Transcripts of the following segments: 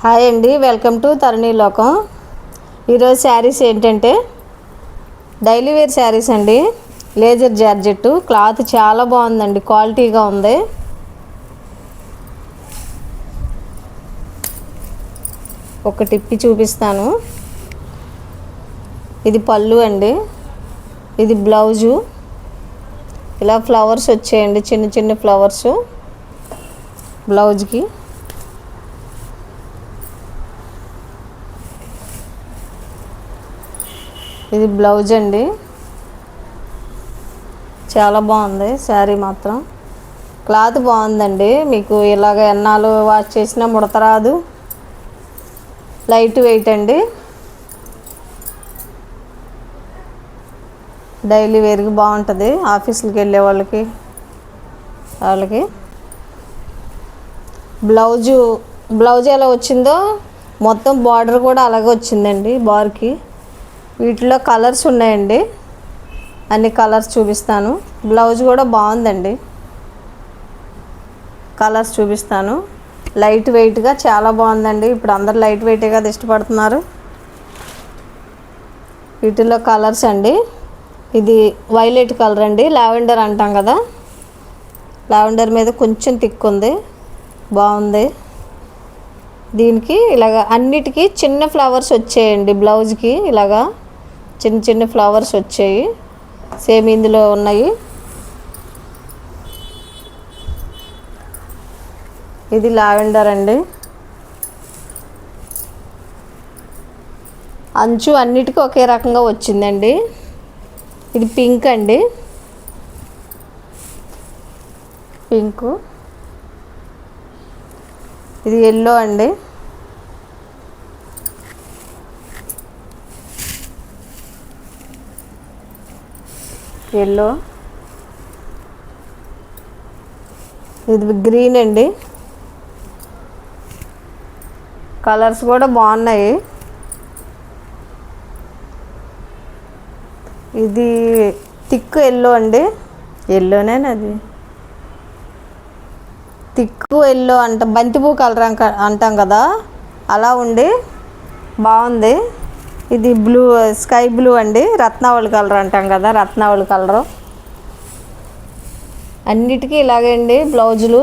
Hi అండి welcome to Tharani లోకం. ఈరోజు శారీస్ ఏంటంటే డైలీ వేర్ శారీస్ అండి. లేజర్ జార్జెట్ క్లాత్ చాలా బాగుందండి క్వాలిటీగా ఉంది. ఒక టిప్పి చూపిస్తాను. ఇది పళ్ళు అండి ఇది బ్లౌజు. ఇలా ఫ్లవర్స్ వచ్చాయండి చిన్న చిన్న ఫ్లవర్స్ బ్లౌజ్కి. ఇది బ్లౌజ్ అండి. చాలా బాగుంది శారీ మాత్రం. క్లాత్ బాగుందండి. మీకు ఇలాగ ఎన్నాళ్ళు వాష్ చేసినా ముడత రాదు లైట్ వెయిట్ అండి. డైలీ వేర్కి బాగుంటుంది. ఆఫీసులకి వెళ్ళే వాళ్ళకి వాళ్ళకి. బ్లౌజు బ్లౌజ్ ఎలా వచ్చిందో మొత్తం బార్డర్ కూడా అలాగే వచ్చిందండి బార్కి. వీటిలో కలర్స్ ఉన్నాయండి. అన్ని కలర్స్ చూపిస్తాను. బ్లౌజ్ కూడా బాగుందండి. కలర్స్ చూపిస్తాను. లైట్ వెయిట్గా చాలా బాగుందండి. ఇప్పుడు అందరు లైట్ వెయిట్గా ఇష్టపడుతున్నారు. వీటిలో కలర్స్ అండి. ఇది వైలెట్ కలర్ అండి. లావెండర్ అంటాం కదా. లావెండర్ మీద కొంచెం థిక్ ఉంది. బాగుంది. దీనికి ఇలాగ అన్నిటికీ చిన్న ఫ్లవర్స్ వచ్చాయండి బ్లౌజ్కి ఇలాగా. చిన్న చిన్న ఫ్లవర్స్ వచ్చాయి. సేమ్ ఇందులో ఉన్నాయి. ఇది లావెండర్ అండి. అంచు అన్నిటికీ ఒకే రకంగా వచ్చిందండి. ఇది పింక్ అండి. పింకు. ఇది ఎల్లో అండి. ఎల్లో. ఇది గ్రీన్ అండి. కలర్స్ కూడా బాగున్నాయి. ఇది థిక్ ఎల్లో అండి. ఎల్లోనే అది. థిక్ ఎల్లో అంట బంతిపూ కలర్ అంక- అంటాం కదా. అలా ఉండి బాగుంది. ఇది బ్లూ స్కై బ్లూ అండి. రత్నావళి కలర్ అంటాం కదా రత్నావళి కలరు. అన్నిటికీ ఇలాగే అండి బ్లౌజులు.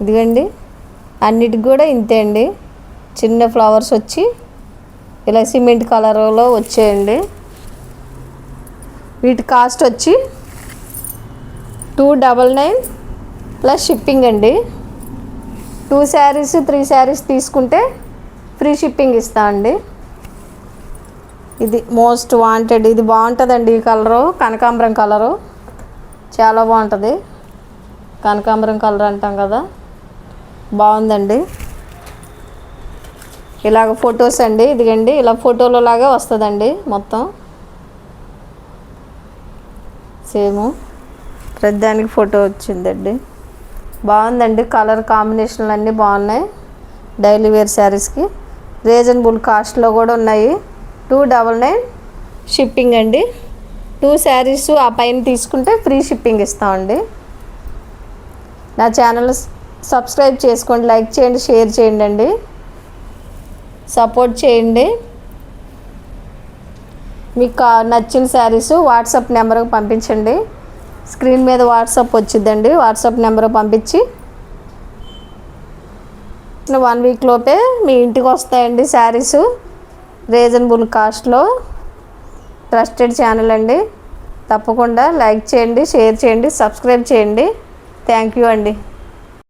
ఇదిగండి అన్నిటికి కూడా ఇంతే అండి. చిన్న ఫ్లవర్స్ వచ్చి ఇలా సిమెంట్ కలర్లో వచ్చేయండి. వీటి కాస్ట్ వచ్చి two double nine plus shipping అండి. టూ శారీస్ త్రీ శారీస్ తీసుకుంటే ఫ్రీ షిప్పింగ్ ఇస్తా అండి. ఇది మోస్ట్ వాంటెడ్ ఇది బాగుంటుందండి ఈ కలరు కనకాంబరం కలరు. చాలా బాగుంటుంది. కనకాంబరం కలర్ అంటాం కదా. బాగుందండి. ఇలాగ ఫొటోస్ అండి ఇదిగండి ఇలా ఫోటోలో లాగా వస్తుందండి మొత్తం. సేము. ప్రతిదానికి ఫోటో వచ్చిందండి. బాగుందండి కలర్ కాంబినేషన్లు అన్నీ బాగున్నాయి. డైలీ వేర్ శారీస్కి. రీజనబుల్ కాస్ట్లో కూడా ఉన్నాయి. టూ డబల్ నైన్ షిప్పింగ్ అండి. టూ శారీస్ ఆ పైన తీసుకుంటే ఫ్రీ షిప్పింగ్ ఇస్తామండి. నా ఛానల్ సబ్స్క్రైబ్ చేసుకోండి లైక్ చేయండి షేర్ చేయండి అండి. సపోర్ట్ చేయండి. మీకు నచ్చిన శారీస్ వాట్సాప్ నెంబర్కి పంపించండి. స్క్రీన్ మీద వాట్సాప్ వచ్చిందండి వాట్సాప్ నెంబర్ పంపించి వన్ వీక్ లోపే మీ ఇంటికి వస్తాయండి శారీస్. రీజనబుల్ కాస్ట్లో. ట్రస్టెడ్ ఛానల్ అండి. తప్పకుండా లైక్ చేయండి షేర్ చేయండి సబ్స్క్రైబ్ చేయండి. థ్యాంక్ యూ అండి.